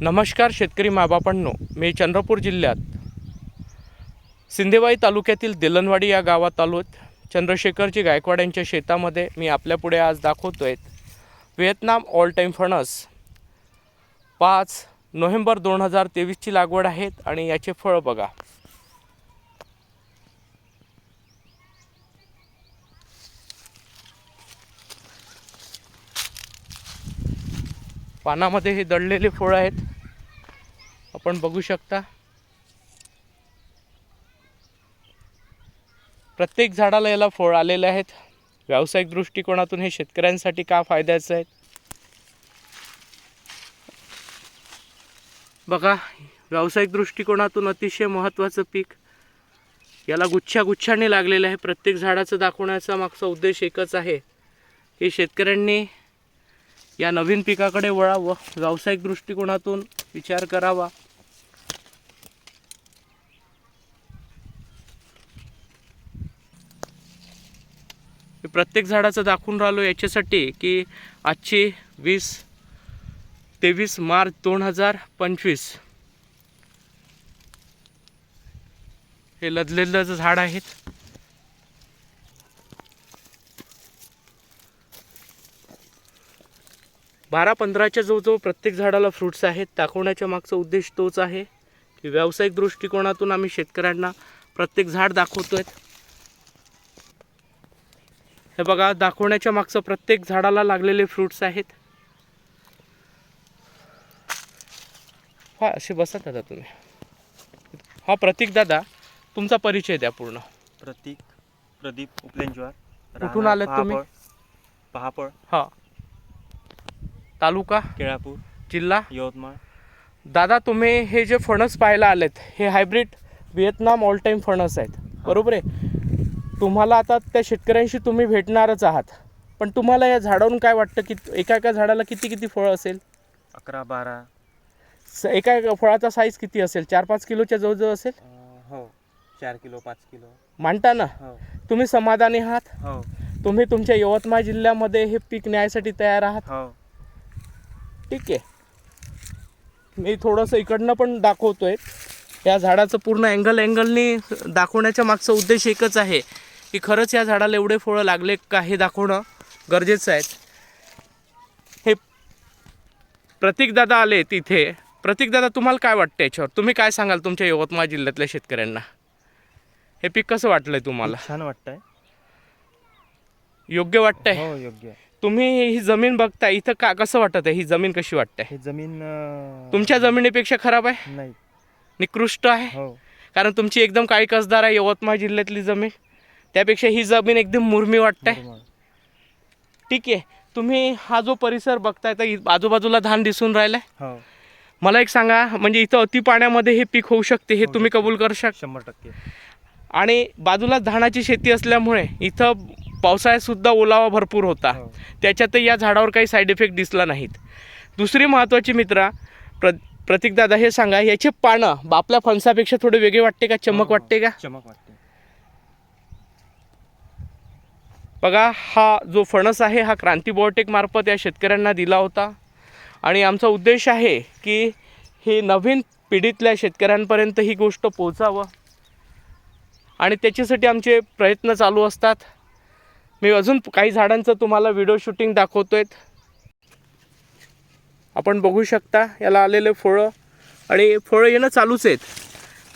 नमस्कार शेतकरी माबापांनो मी चंद्रपूर जिल्ह्यात. सिंदेवाई तालुक्यातील दिलनवाडी या गावात आलोत. चंद्रशेखरजी गायकवाड यांच्या शेतामध्ये मी आपल्यापुढे आज दाखवतो आहे व्हिएतनाम ऑल टाईम फणस पाच नोव्हेंबर दोन हजार तेवीसची लागवड आहेत आणि याचे फळ बघा. पानामध्ये हे दडलेले फळं आहेत. आपण बघू शकता. प्रत्येक झाडाला याला फळ आलेले आहेत. व्यावसायिक दृष्टिकोनातून हे शेतकऱ्यांसाठी का फायद्याचं आहे बघा व्यावसायिक दृष्टिकोनातून अतिशय महत्त्वाचं पीक. याला गुच्छा गुच्छाने लागलेलं आहे. प्रत्येक झाडाचं दाखवण्याचा मागचा उद्देश एकच आहे की शेतकऱ्यांनी या नवीन पिकाकडे वळावं. व्यावसायिक दृष्टिकोनातून विचार करावा. मी प्रत्येक झाडाचं दाखवून राहिलो याच्यासाठी की आजची वीस तेवीस मार्च दोन हजार पंचवीस हे लदलेलं जे झाड आहेत. बारा पंधराच्या जवळजवळ प्रत्येक झाडाला फ्रुट्स आहेत. दाखवण्याच्या मागचा उद्देश तोच आहे की व्यावसायिक दृष्टिकोनातून आम्ही शेतकऱ्यांना प्रत्येक झाड दाखवतो आहेत हे बघा दाखवण्याच्या मागचं प्रत्येक झाडाला लागलेले फ्रुट्स आहेत. हा असे बसा दादा तुम्ही. हा प्रतीक दादा तुमचा परिचय द्या पूर्ण. प्रतीक प्रदीप उपलेंजवार कुठून आलेत तुम्ही? पहापळ. पहापळ हा. तालुका? केळापूर. जिल्हा? यवतमाळ. दादा तुम्ही हे जे फणस पाहायला आलेत हे हायब्रिड व्हिएतनाम ऑल टाईम फणस आहेत. बरोबर आहे? तुम्हाला आता त्या शेतकऱ्यांशी तुम्ही भेटणारच आहात. पण तुम्हाला या झाडावरून काय वाटतं की एका एका झाडाला किती किती फळं असेल? अकरा बारा. स- एका एका फळाचा साईज किती असेल? चार पाच किलोच्या जवळजवळ असेल? अं, हो. चार किलो पाच किलो. मांडता ना? हो. तुम्ही समाधानी आहात? हो. तुम्ही तुमच्या यवतमाळ जिल्ह्यामध्ये हे पीक न्यायसाठी तयार आहात? हो. ठीक आहे. मी थोडंसं इकडनं पण दाखवतोय. या झाडाचं पूर्ण अँगल अँगलनी दाखवण्याच्या मागचा उद्देश एकच आहे. की खरंच या झाडाला एवढे फळं लागले का हे दाखवणं गरजेचं आहे. हे प्रतीकदादा आले तिथे. प्रतीकदादा तुम्हाला काय वाटतं याच्यावर? तुम्ही काय सांगाल तुमच्या यवतमाळ जिल्ह्यातल्या शेतकऱ्यांना? हे पीक कसं वाटलंय तुम्हाला? छान वाटतंय. योग्य वाटतंय? हो योग्य. तुम्ही ही जमीन बघताय इथं का कसं वाटत आहे? ही जमीन कशी वाटते हे जमीन अं, तुमच्या जमिनीपेक्षा खराब आहे? नाही. निकृष्ट आहे? हो. कारण तुमची एकदम काळी कसदार आहे यवतमाळ जिल्ह्यातली जमीन. त्यापेक्षा ही जमीन एकदम मुरमी वाटते. ठीक आहे. तुम्ही हा जो परिसर बघताय तर आजूबाजूला धान दिसून राहिलाय. हो. मला एक सांगा म्हणजे इथं अति पाण्यामध्ये हे पीक होऊ शकते हे तुम्ही. कबूल करू शकता शंभर टक्के. आणि बाजूला धानाची शेती असल्यामुळे इथं पावसाळ्यात सुद्धा ओलावा भरपूर होता. हो. त्याच्यातही या झाडावर काही साईड इफेक्ट दिसला नाहीत. दुसरी महत्त्वाची मित्रा प्र प्रतीकदादा हे सांगा याचे पानं आपल्या फणसापेक्षा थोडे वेगळे वाटते का? चमक हो. वाटते का? चमक वाटते. बघा हा जो फणस आहे हा क्रांती बायोटेक मार्फत या शेतकऱ्यांना दिला होता. आणि आमचा उद्देश आहे की हे नवीन पिढीतल्या शेतकऱ्यांपर्यंत ही गोष्ट पोचावं आणि त्याच्यासाठी आमचे प्रयत्न चालू असतात. मी अजून काही झाडांचं तुम्हाला व्हिडिओ शूटिंग दाखवतो आहेत आपण बघू शकता याला आलेले फळं. आणि फळं येणं चालूच आहेत.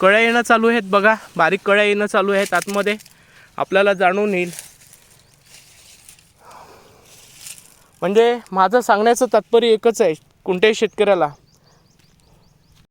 कळ्या येणं चालू आहेत बघा. बारीक कळ्या येणं चालू आहेत आतमध्ये. आपल्याला जाणून येईल. म्हणजे माझं सांगण्याचं तात्पर्य एकच आहे कोणत्याही शेतकऱ्याला.